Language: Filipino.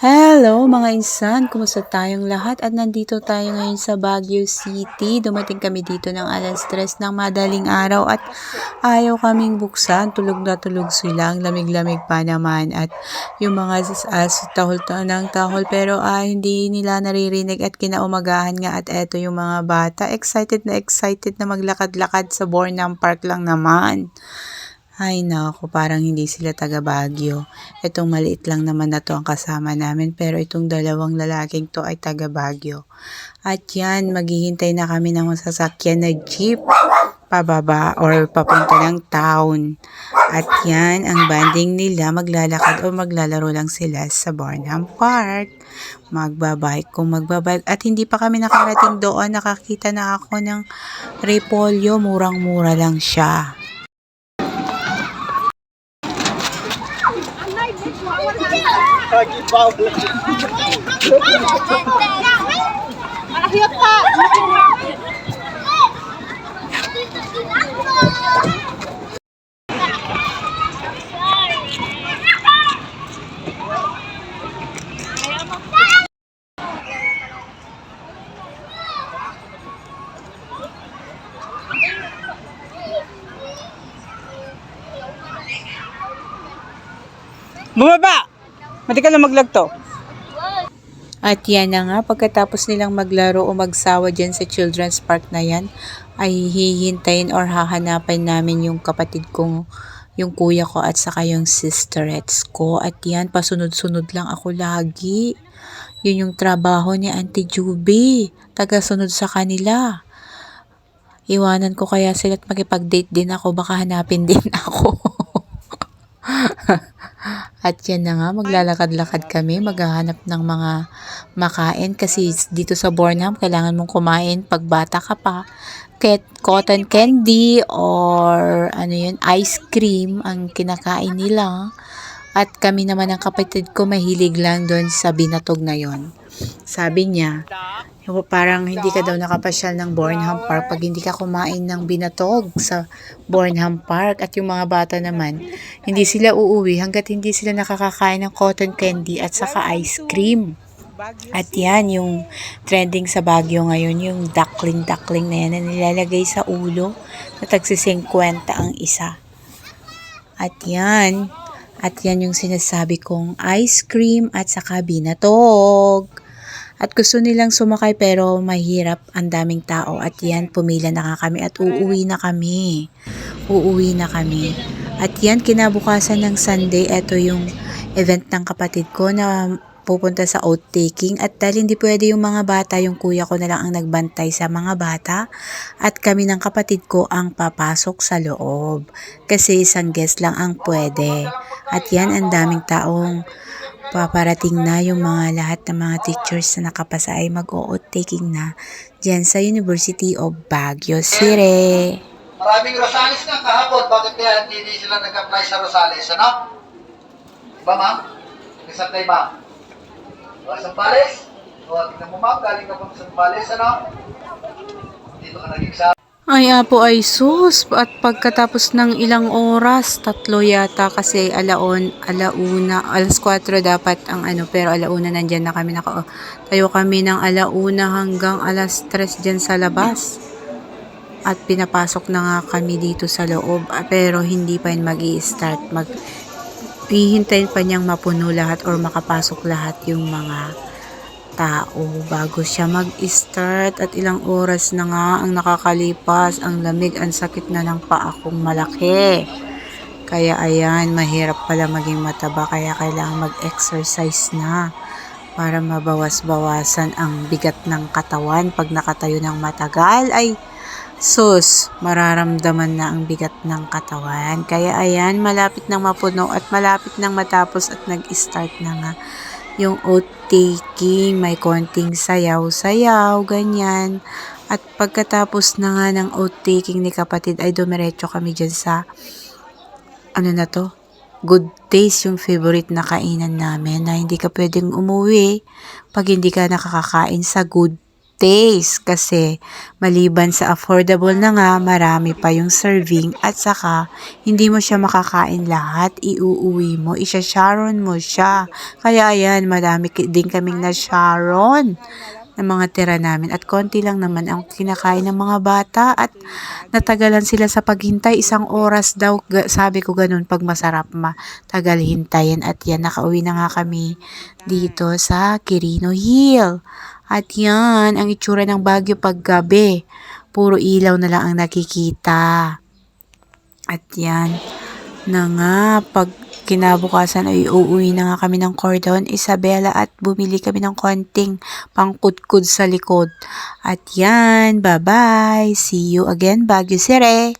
Hello mga insan, kumusta tayong lahat? At nandito tayo ngayon sa Baguio City. Dumating kami dito ng alas 3 ng madaling araw at ayaw kaming buksan. Tulog na tulog sila. Ang lamig-lamig pa naman at yung mga as tahol ta- ng tahol pero ah, hindi nila naririnig at kinaumagahan nga at eto yung mga bata. Excited na excited na maglakad-lakad sa Bornam Park lang naman. Ay nako, parang hindi sila taga Baguio. Itong maliit lang naman na to ang kasama namin pero itong dalawang lalaking to ay taga Baguio. At yan, maghihintay na kami ng sasakyan na jeep pababa or papunta ng town. At yan, ang banding nila, maglalakad o maglalaro lang sila sa Barnum Park. Magbabike kung magbabike. At hindi pa kami nakarating doon, nakakita na ako ng repolyo, murang-mura lang siya. Malahyot pa! Bumaba! Mati ka na maglagto. At yan na nga, pagkatapos nilang maglaro o magsawa dyan sa children's park na yan, ay hihintayin or hahanapin namin yung kapatid kong, yung kuya ko at saka yung sisterets ko. At yan, pasunod-sunod lang ako lagi. Yun yung trabaho ni Auntie Juby. Taga-sunod sa kanila. Iwanan ko kaya sila at makipag-date din ako. Baka hanapin din ako. At yan na nga, maglalakad-lakad kami, maghahanap ng mga makain kasi dito sa Bornham, kailangan mong kumain pag bata ka pa. Ket, cotton candy or ano yun, ice cream ang kinakain nila. At kami naman ang kapatid ko mahilig lang doon sa binatog na yon. Sabi niya, parang hindi ka daw nakapasyal ng Bornham Park pag hindi ka kumain ng binatog sa Bornham Park. At yung mga bata naman, hindi sila uuwi hanggat hindi sila nakakakain ng cotton candy at saka ice cream. At yan, yung trending sa Baguio ngayon, yung duckling-duckling na yan na nilalagay sa ulo na tagsi 50 ang isa. At yan, at yan yung sinasabi kong ice cream at saka binatog. At gusto nilang sumakay pero mahirap ang daming tao at yan pumila na nga kami at uuwi na kami. Uuwi na kami. At yan kinabukasan ng Sunday, ito yung event ng kapatid ko na pupunta sa oat taking at dahil hindi pwede yung mga bata, yung kuya ko na lang ang nagbantay sa mga bata at kami ng kapatid ko ang papasok sa loob kasi isang guest lang ang pwede. At yan ang daming taong paparating na yung mga lahat ng mga teachers na nakapasa ay mag-oat taking na dyan sa University of Baguio City. Maraming Rosales nga kahapon. Bakit kaya hindi sila nag-apply sa Rosales? Ano? Diba, ma'am? Isang kay ma'am. O, isang palis? O, tingnan mo, ma'am. Galing ka pa sa palis, ano? Dito ka nag-exam. Ay apo ay sus. At pagkatapos ng ilang oras, tatlo yata kasi alaon, alauna, alas 4 dapat ang ano pero alauna nandyan na kami naka tayo kami ng alauna hanggang alas 3 dyan sa labas. At pinapasok na nga kami dito sa loob. Ah, pero hindi pa yun mag start mag hihintayin pa niyang mapuno lahat or makapasok lahat yung mga tao bago siya mag-start at ilang oras na nga ang nakakalipas ang lamig ang sakit na ng paa kong malaki. Kaya ayan mahirap pala maging mataba kaya kailangan mag-exercise na para mabawas-bawasan ang bigat ng katawan pag nakatayo ng matagal. Ay sus mararamdaman na ang bigat ng katawan. Kaya ayan malapit nang mapuno at malapit nang matapos at nag-start na nga yung oat taking, may konting sayaw-sayaw, ganyan. At pagkatapos na nga ng oat taking ni kapatid ay dumiretso kami dyan sa, ano na to, good taste yung favorite na kainan namin na hindi ka pwedeng umuwi pag hindi ka nakakakain sa good taste kasi maliban sa affordable na nga, marami pa yung serving at saka hindi mo siya makakain lahat, iuuwi mo, isha-sharon mo siya. Kaya ayan, madami ki- din kaming na-sharon ng mga tira namin. At konti lang naman ang kinakain ng mga bata at natagalan sila sa paghintay. Isang oras daw sabi ko ganun pag masarap matagal hintayin. At yan nakauwi na nga kami dito sa Quirino Hill. At yan ang itsura ng Baguio paggabi puro ilaw na lang ang nakikita. At yan na nga pag kinabukasan ay uuwi na nga kami ng Cordon Isabela at bumili kami ng konting pangkudkud sa likod. At yan, bye-bye. See you again, Baguio City.